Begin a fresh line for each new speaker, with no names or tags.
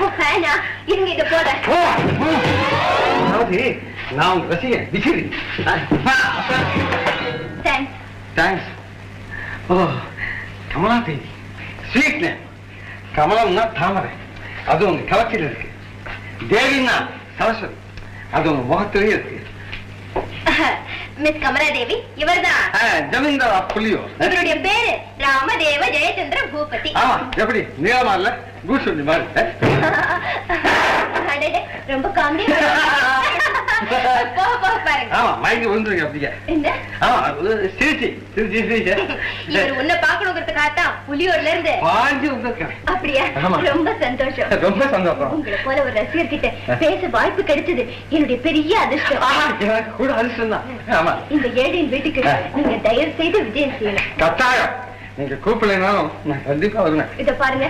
ஓ, ஃபேனா இருங்க இத போட.
அதாவது நான் உங்க ரசிகன் விசிறி
தேங்க்ஸ்
தேங்க்ஸ் ஓ கமலா தேவி. ஸ்வீட் நேம் கமலம்னா தாமரை. அது உங்க கலத்தில் இருக்கு. தேவின்னா சரஸ்வதி. அது உங்க முகத்திலேயே இருக்கு.
மிஸ் கமலாதேவி இவர்தான்.
ஜமீன்தார் புள்ளியோ
இவருடைய பேரு ராமதேவ ஜெயச்சந்திர பூபதி.
ஆமா எப்படி? நீளமா இல்ல? கூசுண்டி மாதிரி
ரொம்ப காமெடி
ஆமா மயங்கி விழுந்துருங்க அப்படியே.
என்ன?
ஆமா அது சிரிச்சி சிரிச்சி சிரிச்சு.
இவர் உன்னை பாக்கணுங்கிறதுக்காகத்தான் புலியூர்ல இருந்து
பாஞ்சு வந்திருக்கேன்.
அப்படியா?
ஆமா.
ரொம்ப சந்தோஷம்.
ரொம்ப சந்தோஷம்.
உங்களை போல ஒரு ரசிகர் கிட்ட பேச வாய்ப்பு கிடைச்சது என்னுடைய பெரிய அதிர்ஷ்டம்.
கூட அதிர்ஷ்டம் தான். ஆமா.
இந்த ஏழையின் வீட்டுக்கு. நீங்க தயவு செய்து விஜயம் செய்யணும்.
கட்டாயம். நீங்க கூப்பிடலைனாலும் நான் கண்டிப்பா வருவேன்.
இத பாருங்க.